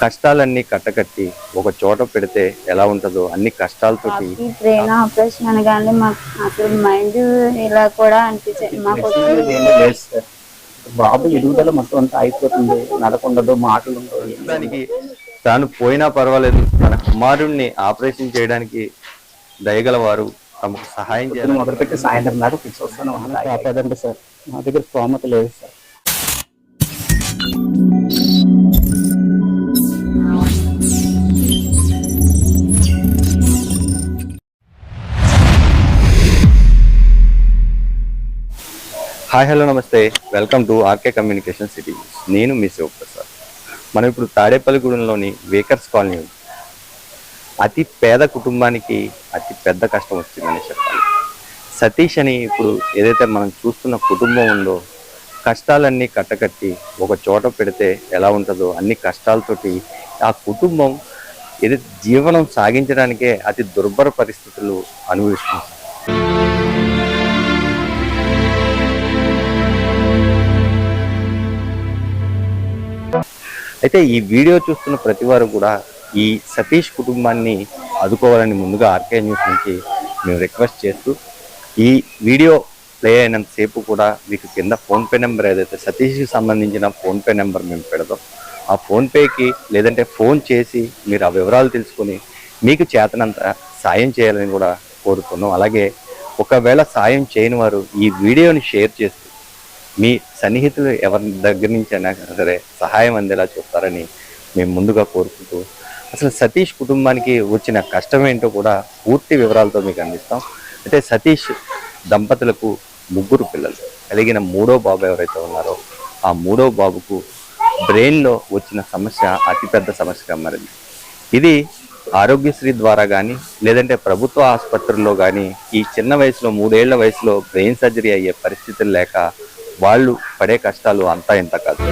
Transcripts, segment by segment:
కష్టాలన్నీ కట్టకట్టి ఒక చోట పెడితే ఎలా ఉంటుందో అన్ని కష్టాలతోటి బాబుకి బ్రెయిన్ ఆపరేషన్ అనగానే మాకు అసలు మైండ్ ఇలా కూడా మాకు సార్. బాబు ఎదుగుదల మొత్తం అంతా అయిపోతుంది. నడకుండదు మాటలు దానికి తాను పోయినా పర్వాలేదు. తన కుమారుణ్ణి ఆపరేషన్ చేయడానికి దయగల వారు తమకు సహాయం చేయాలి మొదలుపెట్టి సాయంత్రం దాకా ఫిక్స్ వస్తాను. ఆపదండి సార్. మా దగ్గర స్తోమత లేదు సార్. హాయ్ హలో నమస్తే. Welcome to R K communication city నేను మీ శివప్రసాద్. మనం ఇప్పుడు తాడేపల్లిగూడెంలోని వేకర్స్ కాలనీ అతి పేద కుటుంబానికి అతి పెద్ద కష్టం వచ్చిందని చెప్పాలి. సతీష్ అని ఇప్పుడు ఏదైతే మనం చూస్తున్న కుటుంబం ఉందో కష్టాలన్నీ కట్టకట్టి ఒక చోట పెడితే ఎలా ఉంటుందో అన్ని కష్టాలతోటి ఆ కుటుంబం ఏదైతే జీవనం సాగించడానికే అతి దుర్భర పరిస్థితులు అనుభవిస్తుంది. అయితే ఈ వీడియో చూస్తున్న ప్రతి వారు కూడా ఈ సతీష్ కుటుంబాన్ని ఆదుకోవాలని ముందుగా ఆర్కే న్యూస్ నుంచి మేము రిక్వెస్ట్ చేస్తూ ఈ వీడియో ప్లే అయినంతసేపు కూడా మీకు కింద ఫోన్పే నెంబర్ ఏదైతే సతీష్కి సంబంధించిన ఫోన్పే నెంబర్ మేము పెడదాం. ఆ ఫోన్పేకి లేదంటే ఫోన్ చేసి మీరు ఆ వివరాలు తెలుసుకొని మీకు చేతనంత సాయం చేయాలని కూడా కోరుతున్నాం. అలాగే ఒకవేళ సాయం చేయని వారు ఈ వీడియోని షేర్ చేస్తూ మీ సన్నిహితులు ఎవరి దగ్గర నుంచి అయినా సరే సహాయం అందేలా చూస్తారని మేము ముందుగా కోరుకుంటూ అసలు సతీష్ కుటుంబానికి వచ్చిన కష్టం ఏంటో కూడా పూర్తి వివరాలతో మీకు అందిస్తాం. అయితే సతీష్ దంపతులకు ముగ్గురు పిల్లలు. కలిగిన మూడో బాబు ఎవరైతే ఉన్నారో ఆ మూడో బాబుకు బ్రెయిన్లో వచ్చిన సమస్య అతిపెద్ద సమస్యగా మారింది. ఇది ఆరోగ్యశ్రీ ద్వారా కానీ లేదంటే ప్రభుత్వ ఆసుపత్రుల్లో కానీ ఈ చిన్న వయసులో మూడేళ్ళ వయసులో బ్రెయిన్ సర్జరీ అయ్యే పరిస్థితులు లేక వాళ్ళు పడే కష్టాలు అంతా ఇంత కాదు.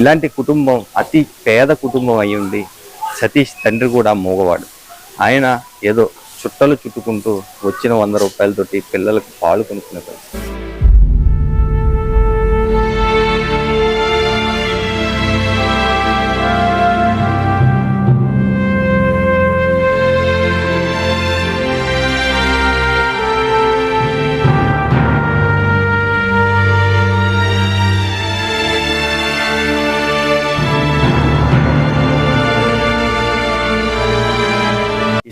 ఇలాంటి కుటుంబం అతి పేద కుటుంబం అయి సతీష్ తండ్రి కూడా మూగవాడు. ఆయన ఏదో చుట్టలు చుట్టుకుంటూ వచ్చిన వంద రూపాయలతోటి పిల్లలకు పాలు కొనుక్కునే పరిస్థితి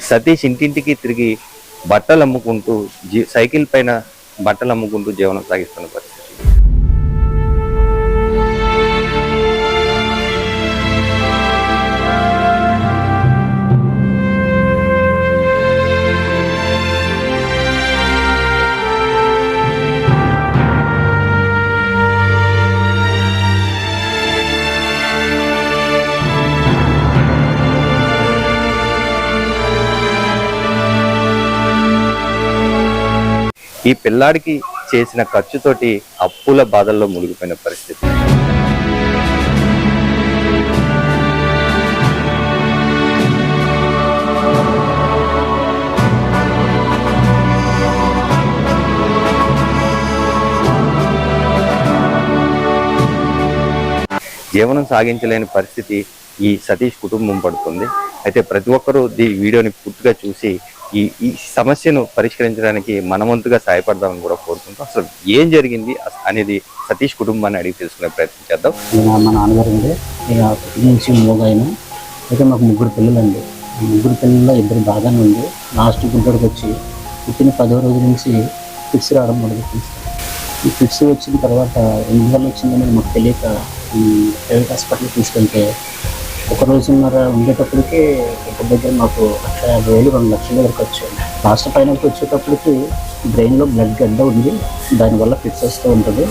సతీష్ ఇంటింటికి తిరిగి బట్టలు అమ్ముకుంటూ సైకిల్ పైన బట్టలు అమ్ముకుంటూ జీవనం సాగిస్తున్న పరిస్థితి. ఈ పిల్లాడికి చేసిన ఖర్చుతోటి అప్పుల బాధల్లో మునిగిపోయిన పరిస్థితి. జీవనం సాగించలేని పరిస్థితి ఈ సతీష్ కుటుంబం పడుతుంది. అయితే ప్రతి ఒక్కరూ ఈ వీడియోని పూర్తిగా చూసి ఈ ఈ సమస్యను పరిష్కరించడానికి మనవంతుగా సహాయపడదామని కూడా కోరుకుంటాం అసలు ఏం జరిగింది అనేది సతీష్ కుటుంబాన్ని అడిగి తెలుసుకునే ప్రయత్నం చేద్దాం. మా నాన్నగారు అండి. ఇక అయితే మాకు ముగ్గురు పిల్లలండి. ఈ ముగ్గురు పిల్లల్లో ఇద్దరు బాగానే ఉంది లాస్ట్ గుంటూరుకి వచ్చి పుట్టిన పదో రోజు నుంచి ఫిక్స్ రావడం మొదలుపెట్టింది ఈ ఫిక్స్ వచ్చిన తర్వాత ఎందువల్ల వచ్చిందని మాకు తెలియక ఈ ప్రైవేట్ హాస్పిటల్కి తీసుకెళ్తే ఒక రోజున్నర ఉండేటప్పటికి ఒక దగ్గర మాకు లక్ష యాభై వేలు రెండు లక్షల వరకు వచ్చాయి. లాస్ట్ ఫైనల్కి వచ్చేటప్పటికి బ్రెయిన్లో బ్లడ్ గడ్డ ఉంది. దానివల్ల ఫిక్స్ వస్తూ ఉంటుంది.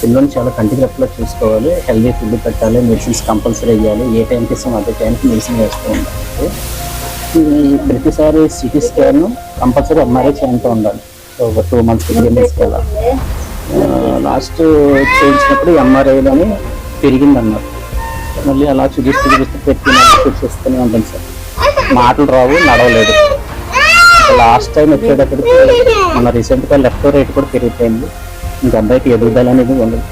పిల్లల్ని చాలా కంటికి రెప్పలా చూసుకోవాలి. హెల్దీ ఫుడ్ పెట్టాలి. మెడిసిన్స్ కంపల్సరీ వేయాలి. ఏ టైంకి ఇస్తాం అదే టైంకి మెడిసిన్ వేస్తూ ఉండాలి. ప్రతిసారి C T scan compulsory MRI చేయంతో ఉండాలి. ఒక టూ మంత్స్ త్రీ మంత్స్కి లాస్ట్ చేయించినప్పుడు ఎంఆర్ఐలోనే పెరిగింది అన్నారు మళ్ళీ అలా చూపిస్తూ చూపిస్తూ పెట్టి చూపిస్తూనే ఉంటుంది సార్. మాటలు రావు నడవలేదు. లాస్ట్ టైం వచ్చేటప్పటికి మన రీసెంట్గా లెఫ్ట్ రేట్ కూడా పెరిగిపోయింది. ఇంకా అబ్బాయికి ఎదుగుదల అనేది ఉండదు.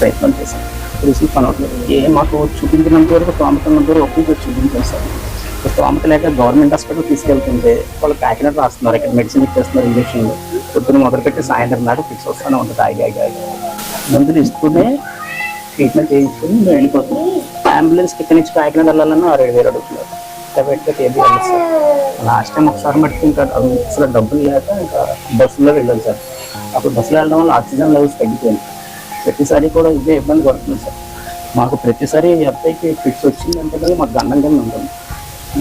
ప్రయత్నం చేశాను. రీసెంట్ పని అవ్వట్లేదు ఏ మాకు చూపించినంత వరకు స్తోమతనంత వరకు ఒక్కొక్క చూపించాం సార్. తోమత లేక గవర్నమెంట్ హాస్పిటల్ తీసుకెళ్తుంటే వాళ్ళు కాకినాడ రాస్తున్నారు. ఇక్కడ మెడిసిన్ ఇచ్చేస్తున్నారు ఇంజక్షన్లు పొద్దున మొదలుపెట్టి సాయంత్రం దాకా ఫిక్స్ వస్తూనే ఉంటుంది. ఆగి ఆగి ఆగి. మందులు ఇస్తూనే ట్రీట్మెంట్ చేయించుకుని మేము వెళ్ళిపోతున్నాం. అంబులెన్స్కి ఇక్కడి నుంచి కాకినాడ వెళ్ళాలన్నా ఏడు వేలు అడుగుతున్నారు. ప్రైవేట్గా ఏది వెళ్ళదు సార్. లాస్ట్ టైం ఒకసారి మట్టుకు ఇంకా అసలు డబ్బులు లేక ఇంకా బస్సులో వెళ్ళాలి సార్. అప్పుడు బస్సులో వెళ్ళడం వల్ల ఆక్సిజన్ లెవెల్స్ తగ్గిపోయింది ప్రతిసారి కూడా ఇదే ఇబ్బంది పడుతుంది సార్. మాకు ప్రతిసారి అబ్బాయికి ఫిట్స్ వచ్చిందంటే కూడా మాకు గండం కింద ఉంటుంది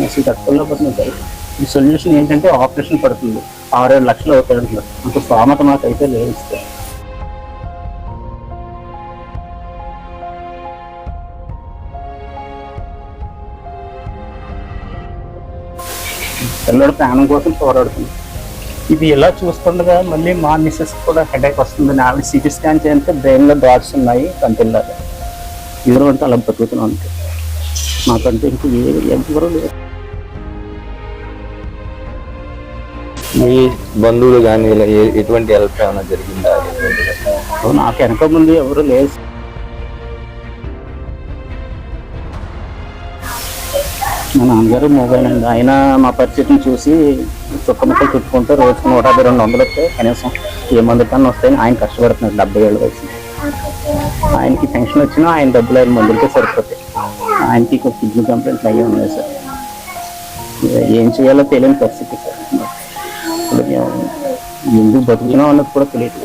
అసలు తట్టుకోలేకపోతుంది సార్. ఈ సొల్యూషన్ ఏంటంటే ఆపరేషన్ పడుతుంది. ఆరేడు లక్షలు అవుతాయి అంటున్నారు. అంత స్తోమత మాకైతే లేదు సార్. పిల్లడు ప్రాణం కోసం పోరాడుతుంది. ఇది ఇలా చూస్తుండగా మళ్ళీ మా మిస్సెస్ కూడా హెడేక్ వస్తుంది. ఆవిడ సిటీ స్కాన్ చేస్తే బ్రెయిన్లో డాట్స్ ఉన్నాయి కంటిల్లాగా. ఇద్దరు అంటే అలా బతుకుతున్నాం అంతే మాకంటే ఇంక ఏ ఎవరు లేరు. మీ బంధువులు కానీ ఇలా ఎటువంటి హెల్ప్ ఏమైనా జరిగిందా? నాకు వెనక ముందు ఎవరు లేరు. మా నాన్నగారు మొబైల్ అండి ఆయన మా పరిస్థితిని చూసి చుక్క ముక్కలు చుట్టుకుంటే రోజుకు నూట యాభై రెండు వందలు వస్తే కనీసం ఏ మంది కన్నా వస్తాయని ఆయన కష్టపడుతున్నారు. డెబ్బై ఏళ్ళు వయసు. ఆయనకి పెన్షన్ వచ్చినా ఆయన డబ్బులు ఆయన మందులకే సరిపోతాయి. ఆయనకి ఒక కిడ్నీ కంప్లైంట్లు అయ్యి ఉన్నాయి సార్. ఏం చేయాలో తెలియని పరిస్థితి సార్. ఎందుకు బతుకుతున్నాం అన్నది కూడా తెలియదు.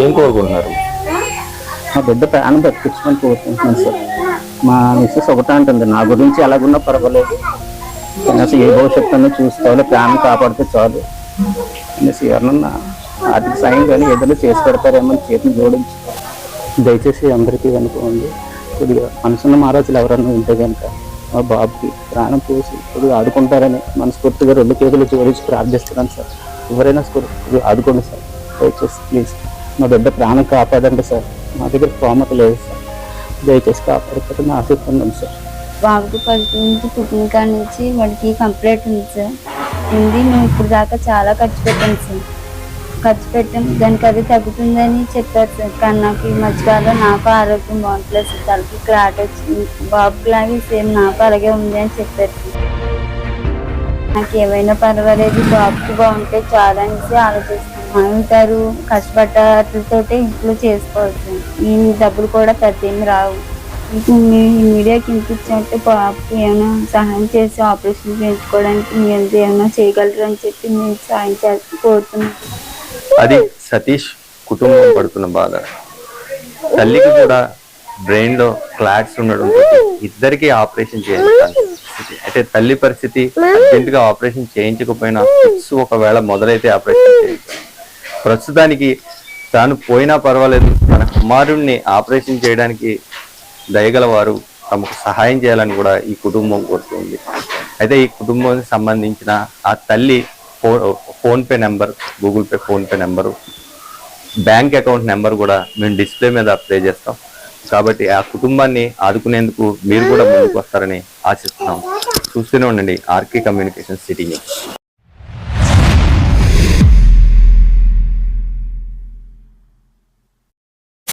ఏం కోరుకుంటున్నారు? మా బిడ్డ ప్రాణం బతికించమని కోరుకుంటున్నాను సార్. మా మిస్సెస్ ఒకటే అంటుంది నా గురించి ఎలాగున్నా పర్వాలేదు. కనీసం ఏ భవిష్యత్తు అన్నా చూసుకోవాలి ప్రాణం కాపాడితే చాలు. అనేసి ఎవరన్నా ఆర్థిక సాయం కానీ ఏదైనా చేసి పెడతారేమో అని చేతిని జోడించి దయచేసి అందరికీ అనుకోండి. కొద్దిగా మనసున్న మహారాజులు ఎవరన్నా ఉంటే కనుక మా బాబుకి ప్రాణం పోసి కొద్దిగా ఆడుకుంటారని మనస్ఫూర్తిగా రెండు కేసులు జోడించి ప్రార్థిస్తున్నాను సార్. ఎవరైనా కొద్ది- ఆదుకోండి సార్. దయచేసి ప్లీజ్. మా బిడ్డ ప్రాణం కాపాడండి సార్. మా దగ్గర స్తోమత లేదు సార్. దయచేసి కాపాడుతారని ఆశిస్తున్నాను సార్. బాబుకి ఫస్ట్ నుంచి పుట్టిన కాడ నుంచి వాడికి కంప్లీట్ ఉంది సార్. ఉంది మేము ఇప్పుడు దాకా చాలా ఖర్చు పెట్టాం సార్. ఖర్చు పెట్టాం. దానికి అది తగ్గుతుందని చెప్పారు సార్. కానీ నాకు ఈ మధ్యకాలంలో నాకు ఆరోగ్యం బాగుంటలేదు సార్. తలకి క్లాట్ వచ్చింది. బాబుకి లాగే సేమ్ నాకు అలాగే ఉంది అని చెప్పారు సార్. నాకు ఏమైనా పర్వాలేదు బాబుకి బాగుంటే చాలా అనేసి ఆలోచిస్తాను ఉంటారు కష్టపడ్డతోటే ఇంట్లో చేసుకోవచ్చు. ఈ డబ్బులు కూడా పెద్ద ఏమి రావు. మీకు మీ మీడియాకి ఇంపించినట్టు బాబుకి ఏమైనా సహాయం చేసి ఆపరేషన్ చేయించుకోవడానికి మీరు ఏమైనా చేయగలరు అని చెప్పి మేము సహాయం చేసి కోరుతున్నాం అది సతీష్ కుటుంబం పడుతున్న బాధ. తల్లికి కూడా బ్రెయిన్లో క్లాట్స్ ఉండడం ఇద్దరికి ఆపరేషన్ చేయాలి. అయితే తల్లి పరిస్థితి అర్జెంట్గా ఆపరేషన్ చేయించకపోయినా ఒకవేళ మొదలైతే ఆపరేషన్ చేయించాలి ప్రస్తుతానికి తాను పోయినా పర్వాలేదు. తన కుమారుణ్ణి ఆపరేషన్ చేయడానికి దయగలవారు తమకు సహాయం చేయాలని కూడా ఈ కుటుంబం కోరుతుంది. అయితే ఈ కుటుంబానికి సంబంధించిన ఆ తల్లి ఫో PhonePe number Google Pay PhonePe number bank account number కూడా మేము డిస్ప్లే మీద ప్లే చేస్తాం. కాబట్టి ఆ కుటుంబాన్ని ఆదుకునేందుకు మీరు కూడా ముందుకు వస్తారని ఆశిస్తున్నాం. చూస్తూనే ఉండండి ఆర్కే కమ్యూనికేషన్ సిటీ